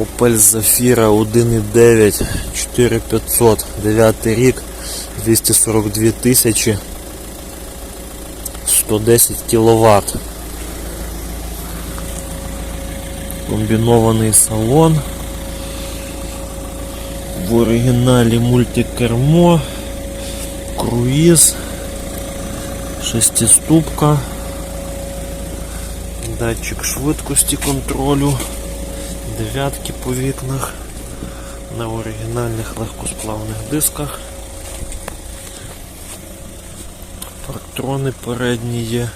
Opel Zafira 1.9 4500 9 рік 242 тисячі 110 кВт. Комбінований салон. В оригіналі мультикермо, круїз, шестиступка, датчик швидкості контролю, дев'ятки по вікнах на оригінальних легкосплавних дисках. Парктрони передні є.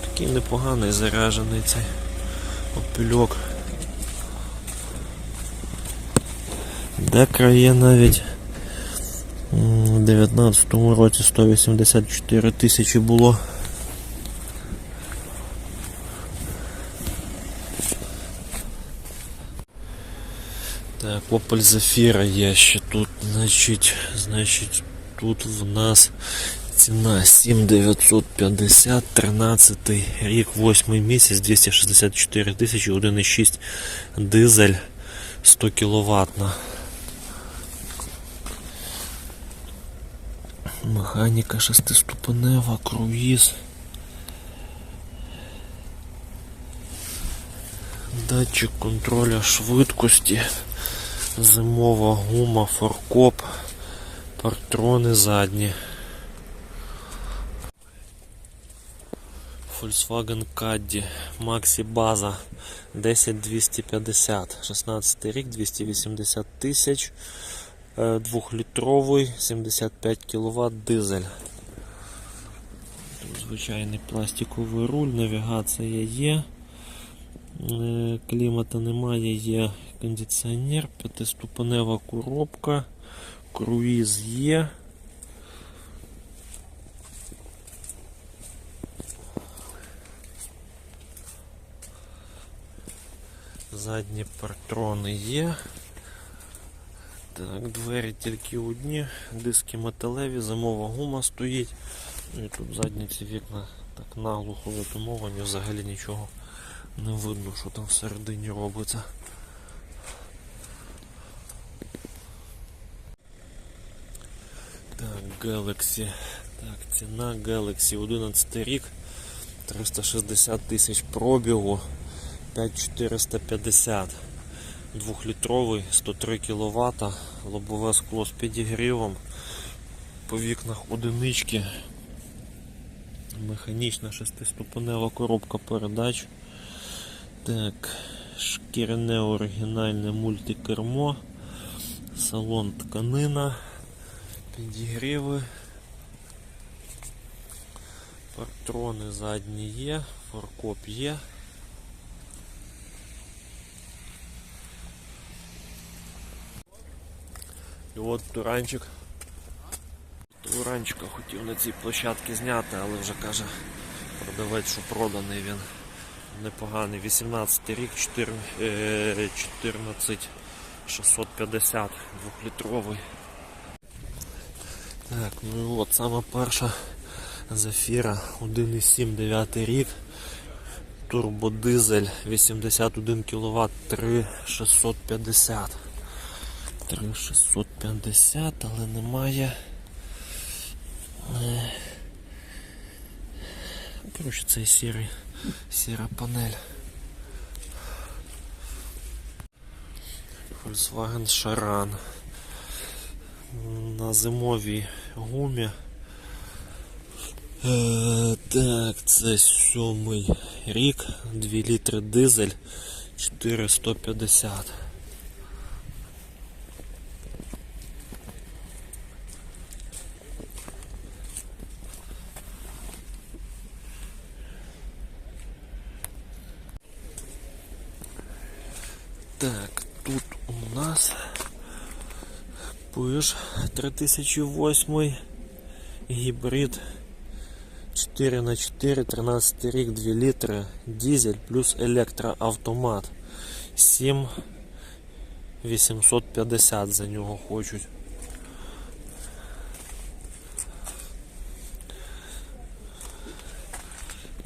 Такий непоганий заряджений цей опільок. Декра є навіть у 19-му році 184 тисячі було. Opel Zafira є ще тут, значить, значить, тут в нас ціна 7950, 13 рік, 8 місяць, 264 тисячі, 1,6 дизель 100 кВт. Механіка шестиступенева, круїз. Датчик контроля швидкості, Зимова гума, форкоп, партрони задні. Volkswagen Caddy, Maxi База 10250, 16 рік, 280 тисяч, е, двохлітровий, 75 кВт дизель. Тут звичайний пластиковий руль, навігація є. Е, Клімата немає, є кондиціонер, п'ятиступенева коробка, круїз є. Задні партрони є. Так, двері тільки одні, диски металеві, зимова гума стоїть. Ну І тут задні ці вікна так наглухо затумовані, взагалі нічого не видно, що там всередині робиться. Так, Galaxy. Так, ціна Galaxy 11 рік, 360 тисяч пробігу, 5450. Двохлітровий, 103 кВт, лобове скло з підігрівом, по вікнах одинички, механічна шестиступенева коробка передач. Так, шкіряне оригінальне мультикермо, салон тканина, підігріви, партрони задні є, форкоп є. І от туранчик. Туранчика хотів на цій площадці зняти, але вже каже продавець, що проданий він непоганий. 18 рік, 4, е, 14 650 двохлітровий. Так, ну і от сама перша Зафіра 1,7 9 рік. Турбодизель 81 кВт 3650. 3650, але немає. е, Коротше, цей сірий, сіра панель. Volkswagen Charan. На зимовій гумі. Е, так, це сьомий рік, 2 літри дизель, 4150. Так, тут у нас Peugeot 3008 гібрид 4 на 4 13 рік, 2 літри, дизель плюс електроавтомат. 7 850 за нього хочуть.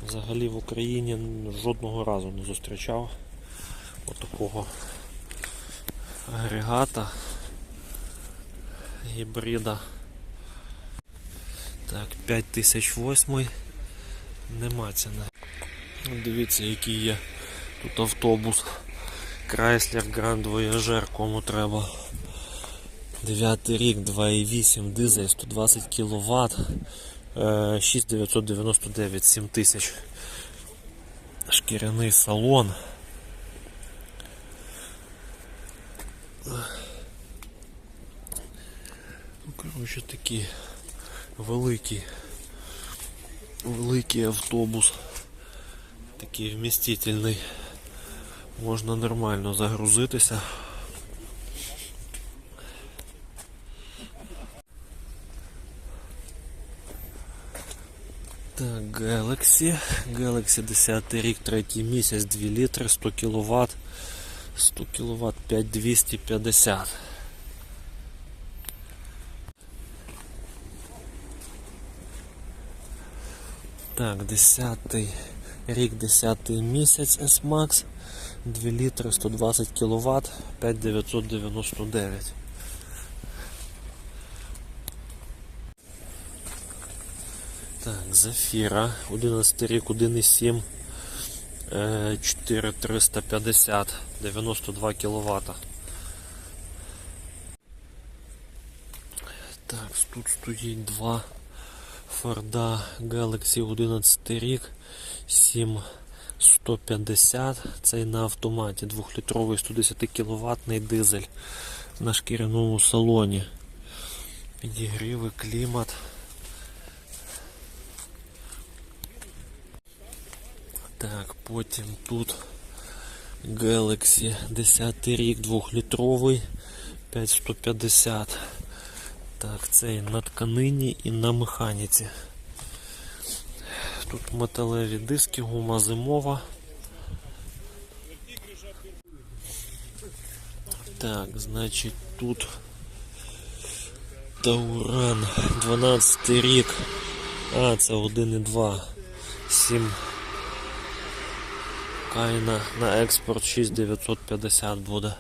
Взагалі в Україні жодного разу не зустрічав отакого агрегата гібрида. Так, 5008 нема ціни. Ну, Дивіться, який є тут автобус. Chrysler Grand Voyager, кому треба. 9 рік, 2,8 дизель, 120 кВт, 6999, 7000. Шкіряний салон. Ну, коротше, такий великий, великий автобус. Такий вмістительний. Можна нормально загрузитися. Так, Galaxy. Galaxy 10 рік, третій місяць, 2 літри, 100 кВт. 100 кВт 5250. Так, 10 рік, 10 місяць S-Max, 2 літри, 120 кВт, 5999. Так, Зафіра, 11 рік, 1,7, е, 4350, 92 кВт. Так, тут стоїть два Форда Galaxy 11 рік, 7150, цей на автоматі, 2-літровий 110 кВт дизель на шкіряному салоні. Підігріви, клімат. Так, потім тут Galaxy 10 рік, 2-літровий, 5150. Так, цей на тканині і на механіці. Тут металеві диски, гума зимова. Так, значить тут Тауран 12 рік. А, це 1,2. 7 Кайна на експорт 6950 буде.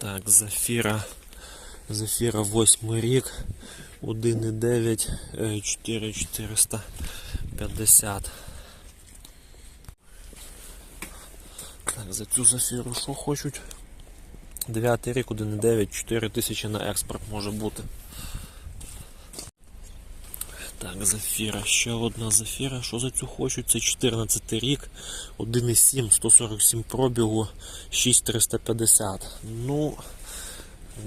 Так, Зафіра. Зафіра 8 рік. 1,9 е, 4450. Так, за цю зафіру що хочуть? 9 рік, 1,9, 4000 на експорт може бути. Так, зафіра, ще одна зафіра. Що за цю хочуть? Це 14 рік, 1,7, 147 пробігу, 6350. Ну,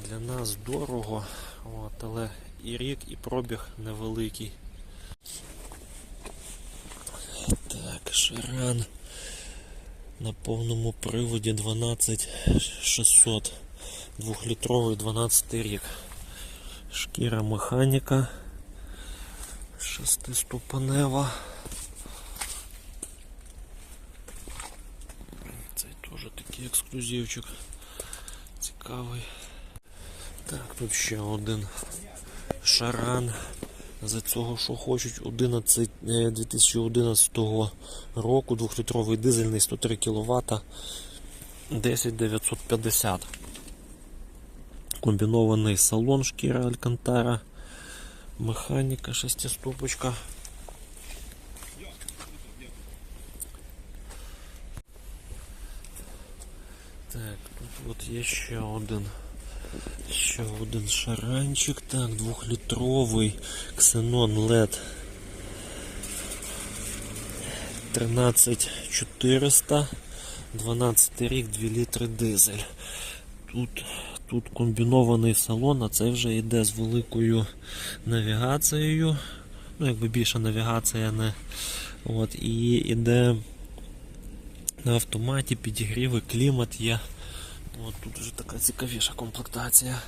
для нас дорого, от, але і рік, і пробіг невеликий. Так, шаран на повному приводі 12600. Двохлітровий 12 рік. Шкіра механіка. Шестиступенева. Цей теж такий ексклюзивчик. Цікавий. Так, тут ще один шаран. За цього що хочуть 11, е, 2011 року, 2-літровий дизельний 103 кВт 10950. Комбінований салон шкіра Алькантара. Механіка шестиступочка. Так, тут от є ще один. Ще один шаранчик. Так, двохлітровий Xenon LED 13400. 12 рік, 2 літри дизель. Тут Тут комбінований салон, а це вже йде з великою навігацією. Ну, якби більша навігація не. От, І йде на автоматі, підігріви, клімат є. От Тут вже така цікавіша комплектація.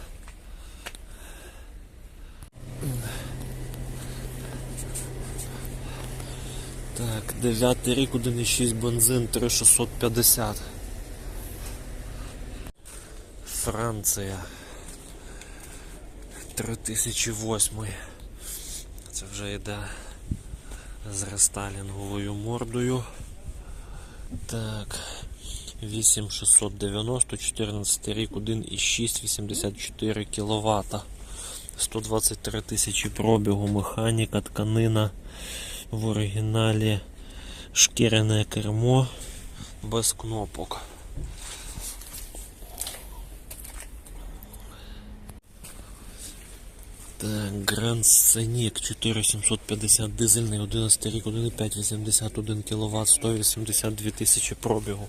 Так, 9 рік, 1,6 бензин, 3650. Франція 3008. Це вже йде з рестайлінговою мордою. Так, 8690, 14 рік, 1,6, 84 кВт. 123 тисячі пробігу, механіка, тканина в оригіналі, шкіряне кермо без кнопок. Так, Grand Scenic 4750 дизельний 11 рік, 1,5, 81 кВт, 182 тисячі пробігу.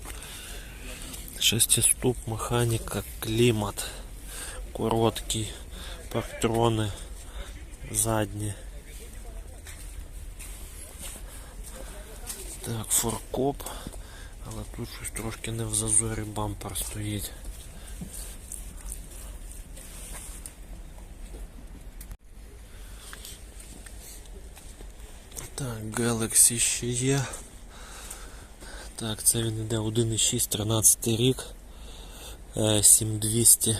Шестиступ, механіка, клімат, короткий, патрони задні. Так, форкоп, але тут щось трошки не в зазорі бампер стоїть. Так, Galaxy ще є. Так, це він іде 1.6, 13 рік. Е, 7200.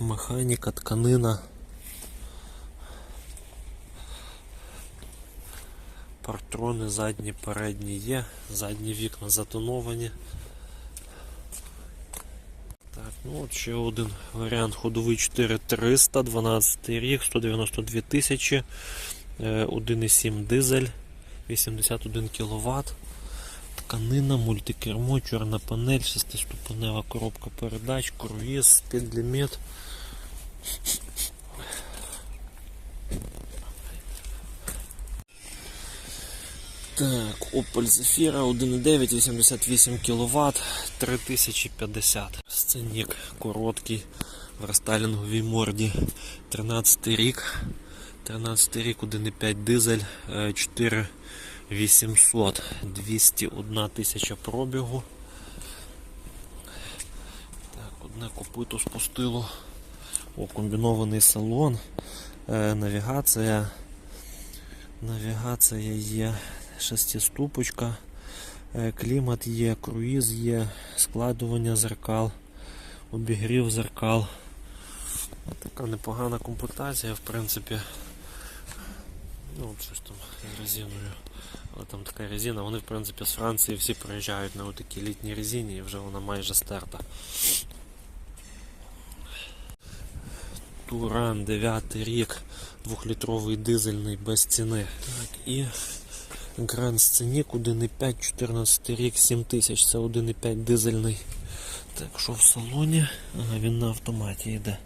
Механіка, тканина. Партрони задні, передні є, задні вікна затоновані. Так, ну от ще один варіант ходовий 4300, 12 рік, 192 тисячі, е, 1,7 дизель, 81 кВт. Тканина, мультикермо, чорна панель, шестиступенева коробка передач, круїз, підліміт. Так, Opel Zafira 1.9, 88 кВт, 3050. Сценік короткий в рестайлінговій морді. 13 рік. 13 рік, 1.5 дизель, е, 4800, 201 тисяча пробігу. Так, одне копито спустило. О, комбінований салон. Е, навігація. Навігація є шестиступочка, е, клімат є, круїз є, складування зеркал, обігрів зеркал. Така непогана комплектація, в принципі. Ну, щось там резиною. Але там така резина, вони в принципі з Франції всі приїжджають на отакій літній резині і вже вона майже стерта. Туран 9 рік, 2-літровий дизельний без ціни. Так, і Grand Scenic 1.5, 14 рік, 7000, це 1.5 дизельний. Так, що в салоні? Ага, він на автоматі йде.